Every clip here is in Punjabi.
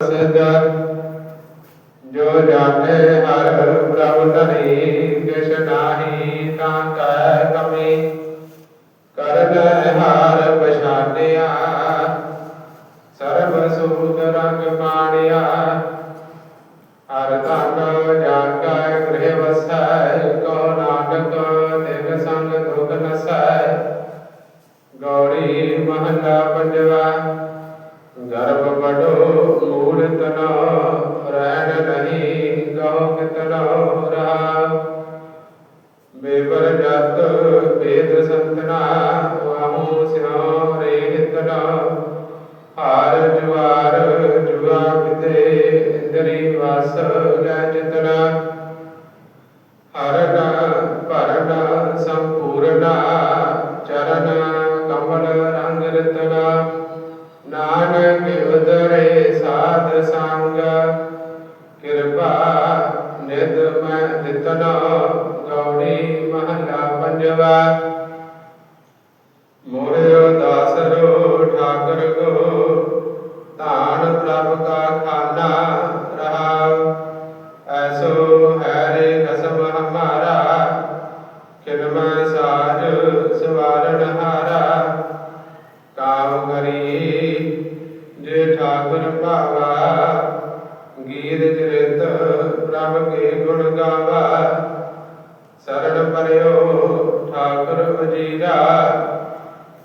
ਸਦਾ ਜੋ ਜਾਣੇ ਹਰ ਪ੍ਰਭ ਧਰੀ ਕਿਛ ਨਾਹੀ ਤਾਂ ਕੈ ਕਮੀ। ਕਰਨ ਹਾਰ ਪਛਾਨਿਆ, ਸਰਬ ਸੂਤ ਰੰਗ ਮਾਣਿਆ ਹਰ ਧਨ ਜਾਣ ਕੈ ਗ੍ਰਹਿ ਵਸੈ ਕੋ ਨਾਨਕ ਤਿਨ ਸੰਗ ਦੁਖ ਨਸੈ। ਇੰਦਰੀ ਵਸ ਲੈ ਚਿਤਨਾ ਹਰਨਾ ਭਰਨਾ ਸੰਪੂਰਨਾ ਚਰਨ ਕਮਲ ਰੰਗ ਰਤਨਾ ਨਾਨਕ, ਉਦਰੇ ਸਾਧ, ਸੰਗ, ਕਿਰਪਾ, ਨਿਤ ਮੈਂ ਦਿੱਤਨਾ ਗੌੜੀ, ਮਹਲਾ, ਪੰਜਵਾ। ਮੋਹਿਓ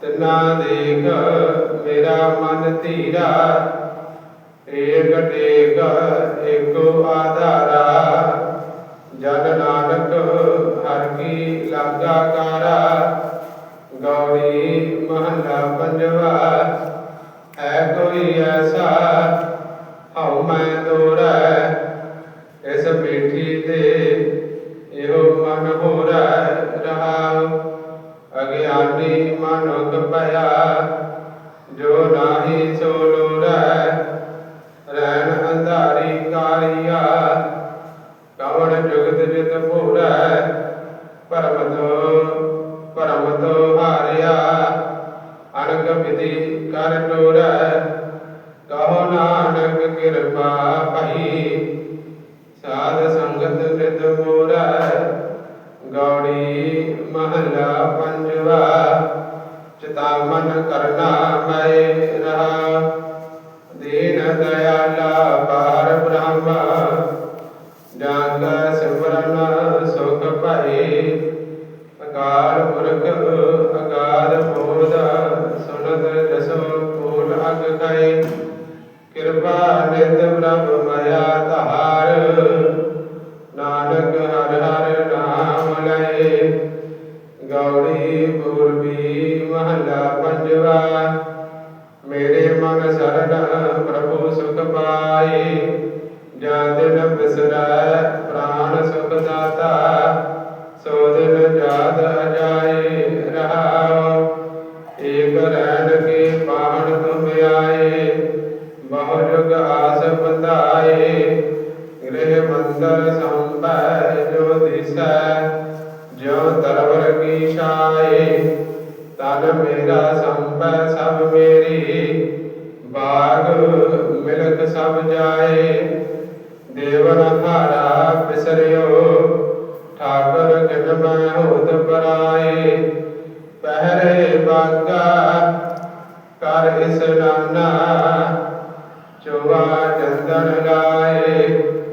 ਤਿਨਾ ਦੇਖ ਮੇਰਾ ਮਨ ਧੀਰਾ ਏਕ ਟੇਕ ਏਕੋ ਆਧਾਰਾ ਜਨ ਨਾਨਕ ਹਰ ਕੀ ਲਾਗਾ ਕਾਰਾ ਗੌੜੀ ਮਹਲਾ ਪੰਜਵਾ, ਹੈ ਕੋਈ ਐਸਾ ਹਉ ਮੈਂ ਦੋੜੈ ਇਸ ਬੇਠੀ ਤੇ ਇਹੋ ਮਨ ਹੋਰੈ ਰਹਾਉ, ਅਗਿਆਨੀ ਮਨ ਕਪਿਆ ਜੋ ਨਾਹੀ ਸੋ ਲੋਰੈ। ਰਹਿਣ ਅੰਧਾਰੀ ਕਾਰਿਆ ਕਵਣ ਜੁਗਤ ਜਿਤ ਭੂਰੈ ਪਰਮ ਤੋ ਪਰਮ ਤੋ ਹਾਰਿਆ ਅਨਕ ਵਿਧੀ ਕਰ ਟੋਰੈ, ਕਹੋ ਨਾਨਕ ਕਿਰਪਾ ਭਈ, ਸਾਧ ਸੰਗਤ ਨਿਤ ਮੋਰੈ ਗੌੜੀ ਮਹਲਾ ਪੰਜਵਾ ਚਿਤਾਮਨ ਕਰਨਾ ਮੈਂ ਰਹਾ, ਦੀਨ ਦਇਆਲਾ ਨਾਨਕ ਹਰ ਹਰ ਨਾਮ ਲਏ। ਗੌੜੀ ਪੂਰਬੀ ਮਹਲਾ ਪੰਜਵਾ। ਮੇਰੇ ਮਨ ਸਰਣ ਪ੍ਰਭੂ ਸੁਖ ਪਾਏ। ਜਾਂ ਦਿਨ ਬਿਸਰੈ, ਪ੍ਰਾਨ ਸੁਖ ਦਾਤਾ। ਸੋ ਦਿਨ ਜਾਤ ਅਜਾਏ ਰਹਾਉ। ਏਕ ਰਹਿਣ ਮੰਦਰ ਸੰਭੈ ਜੋ ਦਿਸੈ, ਜੋ ਤਰਵਰ ਕੀ ਛਾਏ ਤਨ ਮੇਰਾ ਸੰਭੈ ਸਭ ਮੇਰੀ, ਬਾਗ ਮਿਲਕ ਸਭ ਜਾਏ। ਦੇਵਨ ਹਾਰਾ ਬਿਸਰਿਓ, ਠਾਕਰ ਕਿਨ ਮੈਂ ਹੋਤ ਪਰਾਏ। ਪਹਿਰੇ ਬਾਗਾ ਕਰ ਇਸ ਨਾਨਾ ਚੋਵਾ ਚੰਦਨ